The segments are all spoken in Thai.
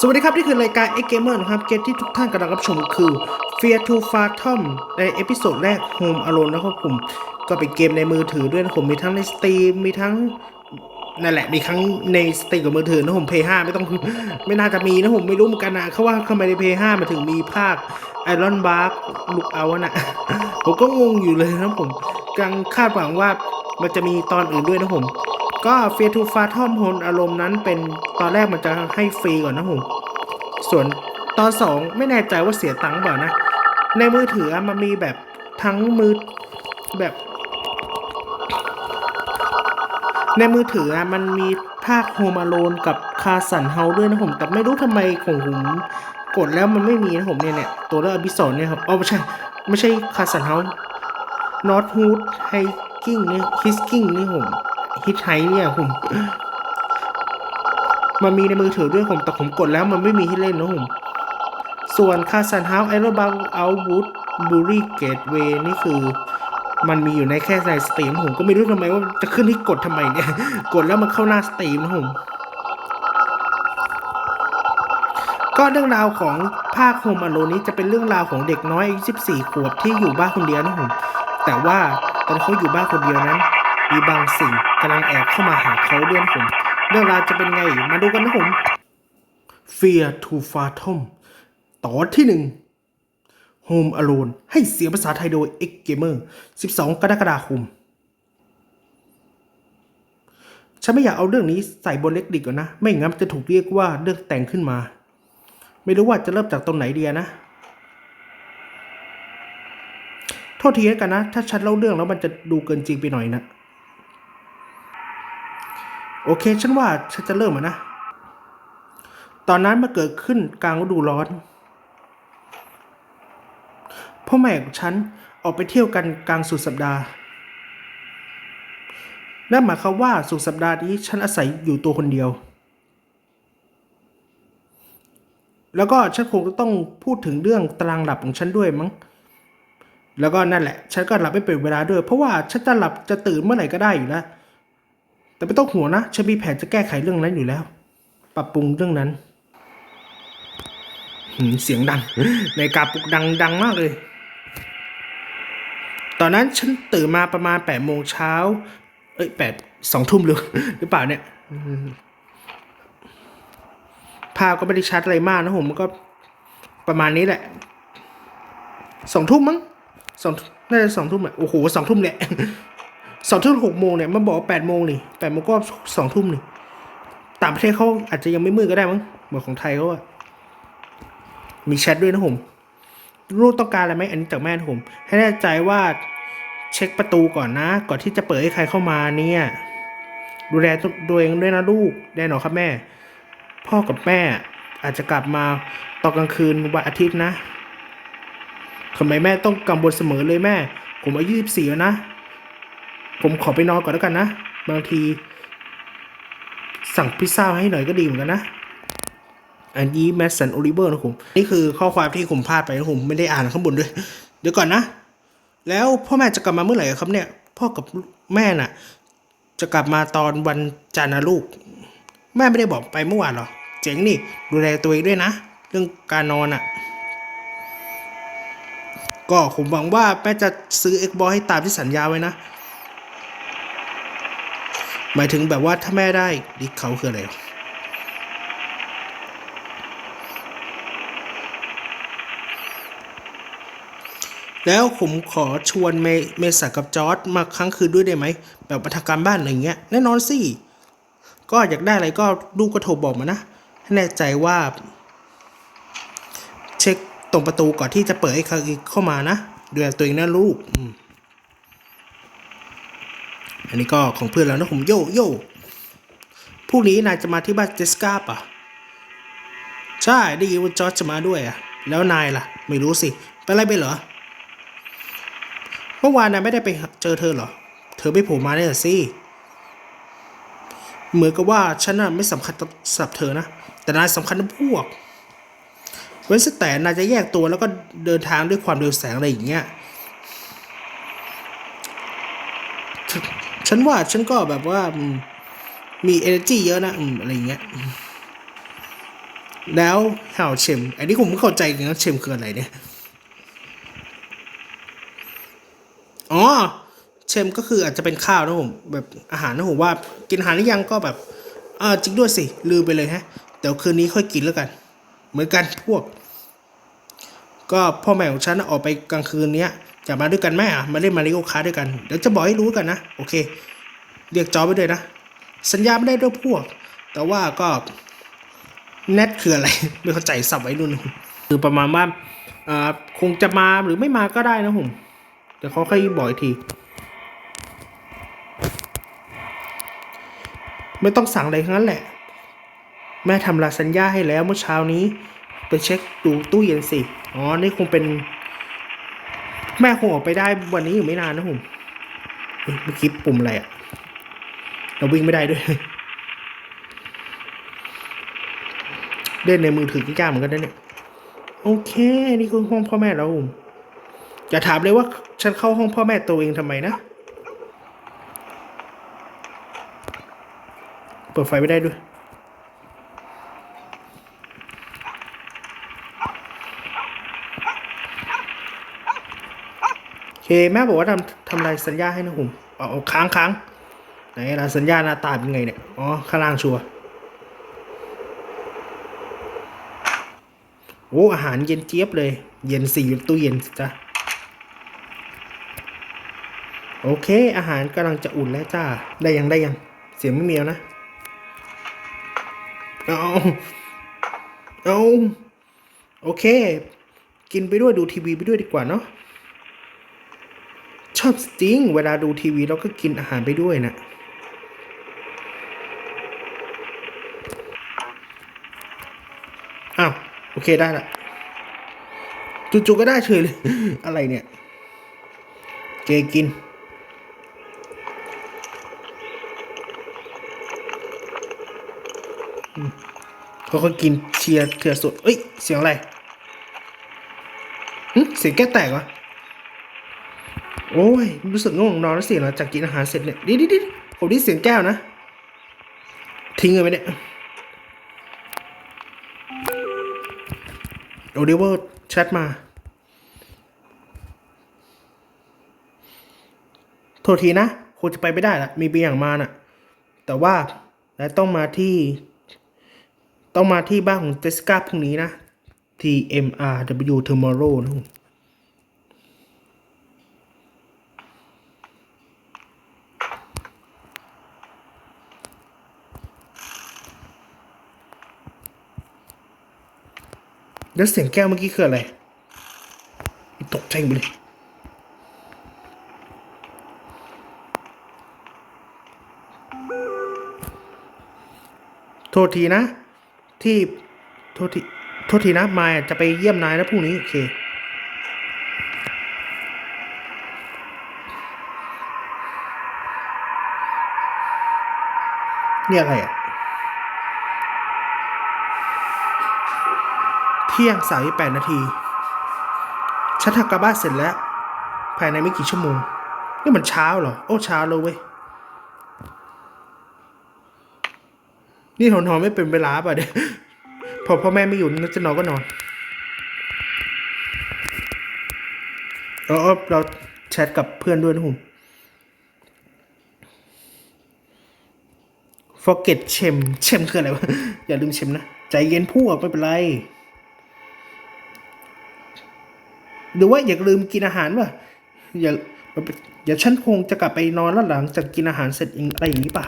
สวัสดีครับ นี่คือรายการ X Gamer นะครับ เกมที่ทุกท่านกำลังรับชมคือ Fear to f a t o m ในเอพิโซดแรก Home Alone นะครับผม ก็เป็นเกมในมือถือด้วยนะผม มีทั้งใน Steam มีทั้งนั่นแหละ มีทั้งใน Steam กับมือถือนะผม Play 5ไม่ต้องไม่น่าจะมีนะผมไม่รู้เหมือนกันนะเขาว่าทำไมใน Play 5มันถึงมีภาค Iron Bark ลูกเอาอะนะผมก็งงอยู่เลยนะผมกังคาดหวังว่ามันจะมีตอนอื่นด้วยนะผม ก็ Fear to Fathom Home Alone นั้นเป็นตอนแรกมันจะให้ฟรีก่อนนะผมส่วนตอนสองไม่แน่ใจว่าเสียตังค์เปล่านะ ในมือถือมันมีแบบทั้งมือแบบ ในมือถือมันมีภาคโฮมาโลนกับคาสันเฮาด้วยนะผม แต่ไม่รู้ทำไมของผมกดแล้วมันไม่มีนะผมเนี่ยเนี่ยตัวเลือกอพิโซดเนี่ยครับอ๋อไม่ใช่ ไม่ใช่คาสันเฮานอตฮูดไฮกิ้งเนี่ฮิสกิ้งนี่ผม ฮิตไฮเนี่ยผม มันมีในมือถือด้วยผมแต่ผมกดแล้วมันไม่มีให้เล่นนะผมส่วนคาสันเฮาไอโรบังเอาวูดบูรี่เกตเวนี่คือ มันมีอยู่ในแค่ในสตรีมผมก็ไม่รู้ทำไมว่าจะขึ้นที่กดทำไมเนี่ย กดแล้วมันเข้าหน้าสตรีมนะผมก็เรื่องราวของภาคโฮมอโลนี้จะเป็นเรื่องราวของเด็กน้อยอายุ14 ขวบที่อยู่บ้านคนเดียวนะผมแต่ว่าตอนเขาอยู่บ้านคนเดียวนั้น มีบางสิ่งกำลังแอบเข้ามาหาเขาด้วยนะผม เรื่องราวจะเป็นไง มาดูกันนะผม Fear to f a t o m ตอนที่หนึ่ง Home Alone ให้เสียงภาษาไทยโดย X Gamer 12 กรกฎาคม ฉันไม่อยากเอาเรื่องนี้ใส่บนเล็กดิกก่อนนะ ไม่งั้นมันจะถูกเรียกว่าเรื่องแต่งขึ้นมา ไม่รู้ว่าจะเริ่มจากตรงไหนดีอะนะ โทษทีแล้วกันนะ ถ้าฉันเล่าเรื่องแล้วมันจะดูเกินจริงไปหน่อยนะ โอเค ฉันว่าฉันจะเริ่มนะ ตอนนั้นมาเกิดขึ้นกลางฤดูร้อน พ่อแม่ของฉันออกไปเที่ยวกันกลางสุดสัปดาห์ นั่นหมายความว่าสุดสัปดาห์นี้ฉันอาศัยอยู่ตัวคนเดียว แล้วก็ฉันคงจะต้องพูดถึงเรื่องตารางหลับของฉันด้วยมั้ง แล้วก็นั่นแหละ ฉันก็หลับไม่เป็นเวลาด้วย เพราะว่าฉันจะหลับจะตื่นเมื่อไหร่ก็ได้อยู่แล้ว แต่ไม่ต้องห่วงนะ ฉันมีแผนจะแก้ไขเรื่องนั้นอยู่แล้ว ปรับปรุงเรื่องนั้นเสียงดังในกาปลุกดังดังมากเลย ตอนนั้นฉันตื่นมาประมาณแปดโมงเช้า เอ้ยแปดสองทุ่มหรือหรือเปล่าเนี่ยภาพก็ไม่ได้ชัดอะไรมากนะผมมันก็ประมาณนี้แหละ สองทุ่มมั้งสองน่าจะสองทุ่มอะโอ้โหสองทุ่มเนี่ย สองทุ่มหกโมงเนี่ยมันบอกแปดโมงนี่แปดโมงก็สองทุ่มนี่ต่างประเทศเขาอาจจะยังไม่มืดก็ได้มั้งเหมือนของไทยเขาอะมีแชทด้วยนะผมลูกต้องการอะไรไหมอันนี้จากแม่ผม ให้แน่ใจว่าเช็คประตูก่อนนะ ก่อนที่จะเปิดให้ใครเข้ามาเนี่ย ดูแลตัวเองด้วยนะลูกได้หนอครับแม่ พ่อกับแม่อาจจะกลับมาตอนกลางคืนวันอาทิตย์นะทำไมแม่ต้องกังวลเสมอเลยแม่ ผมอายุยี่สิบสี่แล้วนะ ผมขอไปนอนก่อนแล้วกันนะ บางที สั่งพิซซ่าให้หน่อยก็ดีเหมือนกันนะ อันนี้แมสสันโอลิเวอร์นะผมนี่คือข้อความที่ผมพลาดไปนะผมไม่ได้อ่านข้างบนด้วย เดี๋ยวก่อนนะ แล้วพ่อแม่จะกลับมาเมื่อไหร่ครับเนี่ย พ่อกับแม่น่ะ จะกลับมาตอนวันจันทร์นะลูก แม่ไม่ได้บอกไปเมื่อวานหรอ เจ๋งนี่ ดูแลตัวเองด้วยนะ เรื่องการนอนอะก็ผมหวังว่าแม่จะซื้อ Xbox ให้ตามที่สัญญาไว้นะ หมายถึงแบบว่าถ้าแม่ได้ดิเขาคืออะไรแล้วผมขอชวนเมเมษากับจอร์ดมาครั้งคืนด้วยได้ไหม แบบมาทการบ้านอะไรเงี้ยแน่นอนสิ ก็อยากได้อะไรก็ลูกก็โทรบอกมานะ ให้แน่ใจว่า เช็คตรงประตูก่อนที่จะเปิดให้ใครเข้ามานะดูแลตัวเองนะลูกอืม อันนี้ก็ของเพื่อนแล้วนะผมโยโย่พรุ่งนี้นายจะมาที่บ้านเจสกาป่ะใช่ได้ยินว่าจอร์จจะมาด้วยอะแล้วนายล่ะ ไม่รู้สิไปอะไรไปเหรอ เมื่อวานนายไม่ได้ไปเจอเธอเหรอ เธอไม่โผล่มาเนี่ยสิเหมือนกับว่าฉันน่ะไม่สำคัญสำหรับเธอนะ แต่นายสำคัญกับพวก เว้นแต่นายจะแยกตัวแล้วก็เดินทางด้วยความเร็วแสงอะไรอย่างเงี้ยฉน ฉันว่าฉันก็แบบว่ามี energy เยอะนะอืมอะไรเงี้ย แล้วเห่าเชมอันนี้ผมไม่เข้าใจจริงนะเชมคืออะไรเนี่ยอ๋อเชมก็คืออาจจะเป็นข้าวนะผมแบบอาหารนะผมว่า กินอาหารหรือยังก็แบบอ่าจริงด้วยสิ ลืมไปเลยฮะเดี๋ยวคืนนี้ค่อยกินแล้วกัน เหมือนกันพวก ก็พ่อแม่ของฉันออกไปกลางคืนเนี้ย จะมาด้วยกันไหมอะมาเล่นมาริโอคาร์ด้วยกันเดี๋ยวจะบอกให้รู้กันนะโอเค เรียกจอไปด้วยนะ สัญญาไม่ได้ด้วยพวก แต่ว่าก็เน็ตคืออะไร ไม่เข้าใจสับไว้รุ่นคือประมาณว่าอ่าคงจะมาหรือไม่มาก็ได้นะผมเดี๋ยวเขาค่อยบอกอีกทีไม่ต้องสั่งอะไรทั้งนั้นแหละ แม่ทำลาสัญญาให้แล้วเมื่อเช้านี้ ไปเช็คดูตู้เย็นสิ อ๋อ นี่คงเป็น แม่คงออกไปได้วันนี้อยู่ไม่นานนะผมเฮ้ยเมื่อกี้ปุ่มอะไรอะเราวิ่งไม่ได้ด้วยเล่นในมือถือยากเหมือนกันนะเนี่ยโอเค นี่คือห้องพ่อแม่เราผมอย่าถามเลยว่าฉันเข้าห้องพ่อแม่ตัวเองทำไมนะ เปิดไฟไม่ได้ด้วย เคแม่บอกว่าทำทำลายสัญญาให้นะผมเอาเอาค้างค้างไหนล่ะสัญญาหน้าตาเป็นไงเนี่ยอ๋อข้างล่างชัวร์โอ้อาหารเย็นเจี๊ยบเลย เย็นสี่ตู้เย็นจ้ะโอเค อาหารกำลังจะอุ่นแล้วจ้า ได้ยังได้ยัง เสียงไม่มีแล้วนะ เอาเอาโอเค กินไปด้วยดูทีวีไปด้วยดีกว่าเนาะ อบจริง เวลาดูทีวีเราก็กินอาหารไปด้วยนะอ้าวโอเคได้ละจู่ๆก็ได้เฉยเลย อะไรเนี่ยเกกิน เขาก็กินเชียร์เถื่อสุด เอ้ย เสียงอะไรเสียงแก้แตกเหรอ โอ้ย รู้สึกง่วงนอนแล้วเสียงหลังจากกินอาหารเสร็จเนี่ยดิดิดิผมได้เสียงแก้วนะ ทิ้งเลยไหมเนี่ยโอเดเวอร์แชทมา โทษทีนะคงจะไปไม่ได้ละมีเบียอย่างมาน่ะ แต่ว่าและต้องมาที่ ต้องมาที่บ้านของเจสสิก้าพรุ่งนี้นะ T M R W tomorrow นะ แล้วเสียงแก้วเมื่อกี้คืออะไรตกใจหมดเลยโทษทีนะ ที่โทษทีโทษทีนะมายจะไปเยี่ยมนายนะพรุ่งนี้โอเคนี่อะไรอะ เที่ยงสายแปดนาทีฉันทำการบ้านเสร็จแล้ว ภายในไม่กี่ชั่วโมงนี่มันเช้าเหรอ โอ้เช้าเลยเว้ย นี่นอนนอนไม่เป็นเวลาป่ะเนี่ยพอพ่อแม่ไม่อยู่นึกจะนอนก็นอนเออเราแชทกับเพื่อนด้วยนะผม forget เชมเชมคืออะไรวะ อย่าลืมเชมนะ ใจเย็นพวกไม่เป็นไร หรือว่าอย่าลืมกินอาหารว่ะอย่าอย่าฉันคงจะกลับไปนอนแล้วหลังจากกินอาหารเสร็จเองอะไรอย่างนี้ป่ะ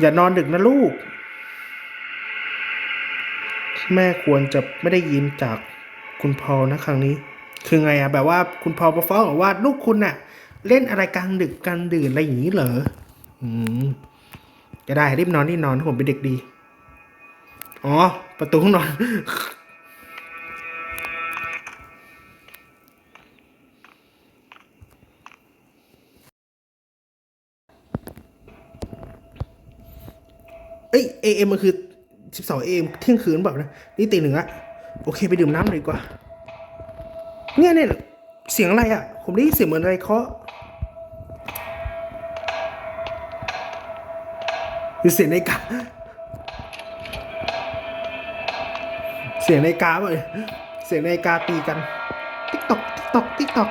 อย่านอนดึกนะลูก แม่ควรจะไม่ได้ยินจากคุณพอลนะครั้งนี้ คือไงอะแบบว่าคุณพอลมาฟ้องบอกว่าลูกคุณน่ะเล่นอะไรกลางดึกกลางดื่นอะไรอย่างนี้เหรอ อืมจะได้รีบนอนรีบนอนผมเป็นเด็กดี อ๋อ ประตูห้องนอน เอ้ยเอ็มมันคือสิบสองเอ็มเที่ยงคืนเปล่านะ นี่ตีหนึ่งละโอเค ไปดื่มน้ำหน่อยดีกว่า เนี่ยเนี่ยเสียงอะไรอะ่ะ ผมได้ยินเสียงเหมือนอะไรเคาะคือเสียงนกา เสียงนาฬิกาเนี่ยเสียงนาฬิกาตีกัน ติ๊กตอกติ๊กตอกติ๊กตอก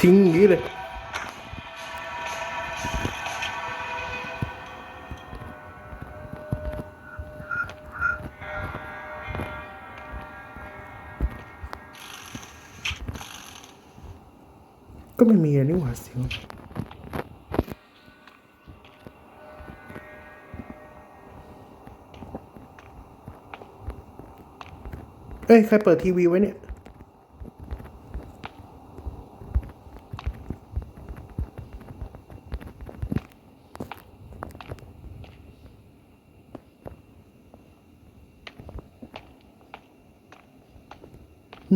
ทิ้งอย่างนี้เลย ก็ไม่มีอะนี่หว่าเสียงเอ้ย ใครเปิดทีวีไว้เนี่ย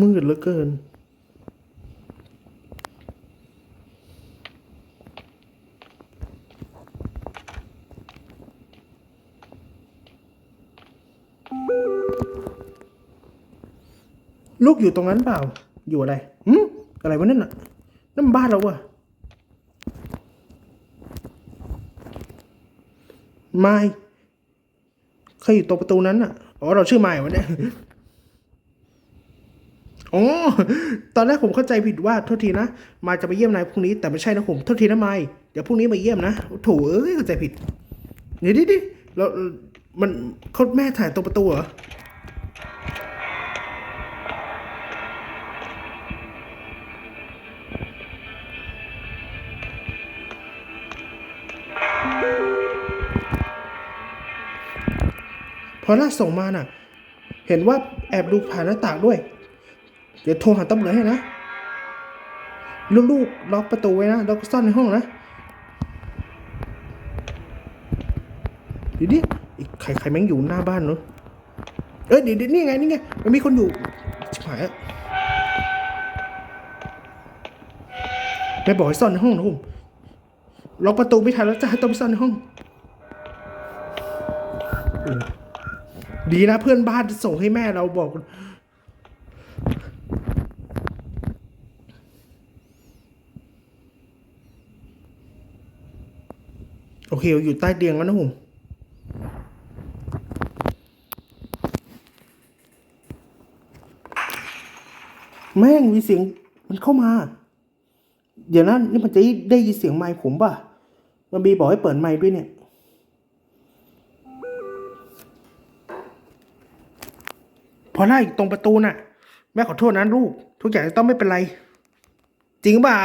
มืดเหลือเกิน ลูกอยู่ตรงนั้นเปล่า อยู่อะไรหืมอะไรวะนั่นน่ะนั่นบ้านเราวะไม่ใครอยู่ตรงประตูนั้นน่ะอ๋อเราชื่อไม้วะเนี่ยอ๋อตอนแรกผมเข้าใจผิดว่าโทษทีนะมาจะไปเยี่ยมนายพรุ่งนี้แต่ไม่ใช่นะผมโทษทีนะไมายเดี๋ยวพรุ่งนี้มาเยี่ยมนะโถเอ้ยเข้าใจผิดเดี๋ยวดิดิเรา มันเขาแม่ถ่ายตรงประตูเหรอ พอล่าส่งมาน่ะ เห็นว่าแอบดูผ่านหน้าต่างด้วย เดี๋ยวโทรหาตำรวจให้นะ ลูกๆล็อกประตูไว้นะแล้วก็ซ่อนในห้องนะเดี๋ยวนี้อีกใครใครแม่งอยู่หน้าบ้านเนอะเอ้ยเดี๋ยวนี่ไงนี่ไงมันมีคนอยู่ชิบหายอะแม่บอกให้ซ่อนในห้องนะผมล็อกประตูไม่ทันแล้วจะให้ต้องซ่อนในห้อง ดีนะเพื่อนบ้านส่งให้แม่เราบอก โอเค อยู่ใต้เตียงแล้วนะผมแม่งมีเสียงมันเข้ามา เดี๋ยวนะนี่มันจะได้ยินเสียงไมค์ผมป่ะ มันบีบอกให้เปิดไมค์ด้วยเนี่ย พอไล่ตรงประตูน่ะ แม่ขอโทษนะลูก ทุกอย่างจะต้องไม่เป็นไร จริงเปล่า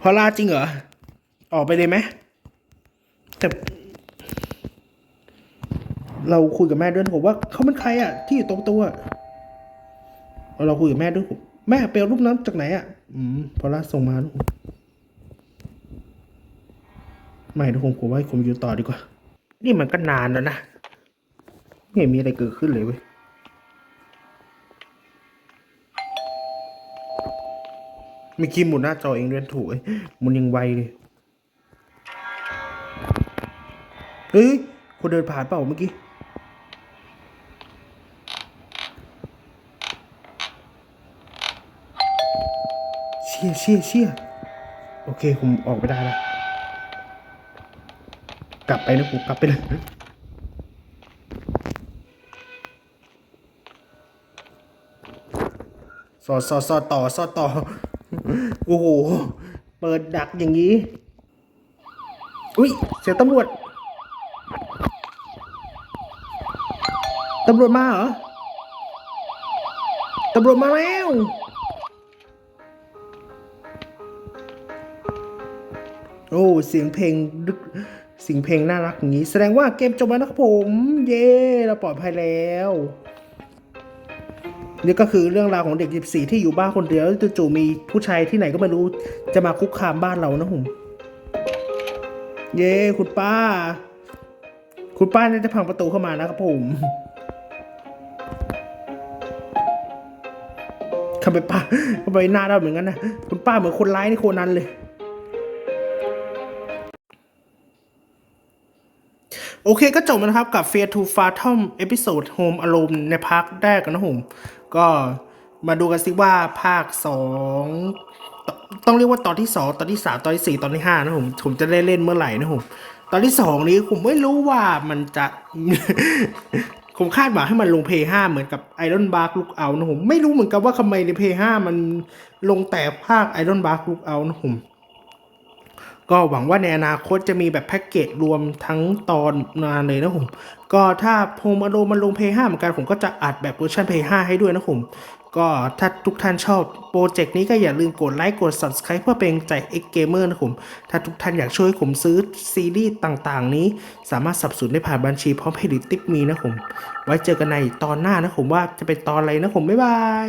พอลาจริงเหรอ ออกไปเลยไหมแต่เราคุยกับแม่ด้วยนะผมว่าเขาเป็นใครอะ ที่อยู่ตรงตัวเอาเราคุยกับแม่ด้วยผมแม่ไปเอารูปน้ำจากไหนอะ อืมพอลาส่งมาลูกไม่นะผมผมว่าให้ผมอยู่ต่อดีกว่า นี่มันก็นานแล้วนะไม่มีอะไรเกิดขึ้นเลยเว้ย มีคีย์หมุนหน้าจอเองด้วยถูกเอ้ยมันยังไวเลยเฮ้ยคนเดินผ่านเปล่าเมื่อกี้เชี่ยเชี่ยเชี่ยโอเคผมออกไปได้แล้วกลับไปนะผมกลับไปเลยสอดสอดสอดต่อสอดต่อ โอ้โห เปิดดักอย่างนี้ อุ้ย เสียงตำรวจ ตำรวจมาเหรอ ตำรวจมาแล้ว โอ้ เสียงเพลงดึกเสียงเพลงน่ารักอย่างนี้ แสดงว่าเกมจบแล้วนะครับผม เย้ เราปลอดภัยแล้ว นี่ก็คือเรื่องราวของเด็ก 14 ที่อยู่บ้านคนเดียวจู่ๆมีผู้ชายที่ไหนก็ไม่รู้จะมาคุกคามบ้านเรานะผมเย้คุณป้า คุณป้าน่าจะพังประตูเข้ามานะครับผมทำไมป้าทำไมหน้าเราเหมือนกันนะคุณป้าเหมือนคนร้ายในโคนันเลยโอเคก็จบนะครับกับ Fear to f a t o m เอพิโซด Home Alone ในภาคแรกกันนะผม ก็มาดูกันสิว่าภาค 2 ต้องเรียกว่าตอนที่ 2 ตอนที่ 3 ตอนที่ 4 ตอนที่5นะผมผมจะได้เล่นเมื่อไหร่นะผมตอนที่ 2 นี้ผมไม่รู้ว่ามันจะผมคาดหวังให้มันลงเพย์5เหมือนกับ Iron Bark Look Out นะผมไม่รู้เหมือนกันว่าทำไมในเพย์5มันลงแต่ภาค Iron Bark Look Out นะผม ก็หวังว่าในอนาคตจะมีแบบแพ็กเกจรวมทั้งตอนมาเลยนะผม ก็ถ้าโฮมอโลมันลงเพย์5เหมือนกันผมก็จะอัดแบบเวอร์ชันเพย์5ให้ด้วยนะผมก็ถ้าทุกท่านชอบโปรเจกต์นี้ก็อย่าลืมกดไลค์กด Subscribe เพื่อเป็นกำลังใจ X Gamer นะผม ถ้าทุกท่านอยากช่วยผมซื้อซีรีส์ต่างๆ นี้ สามารถสับสนได้ผ่านบัญชีพร้อมเพย์ดิติปมีนะผม ไว้เจอกันในตอนหน้านะผมว่าจะเป็นตอนอะไรนะผม บ๊ายบาย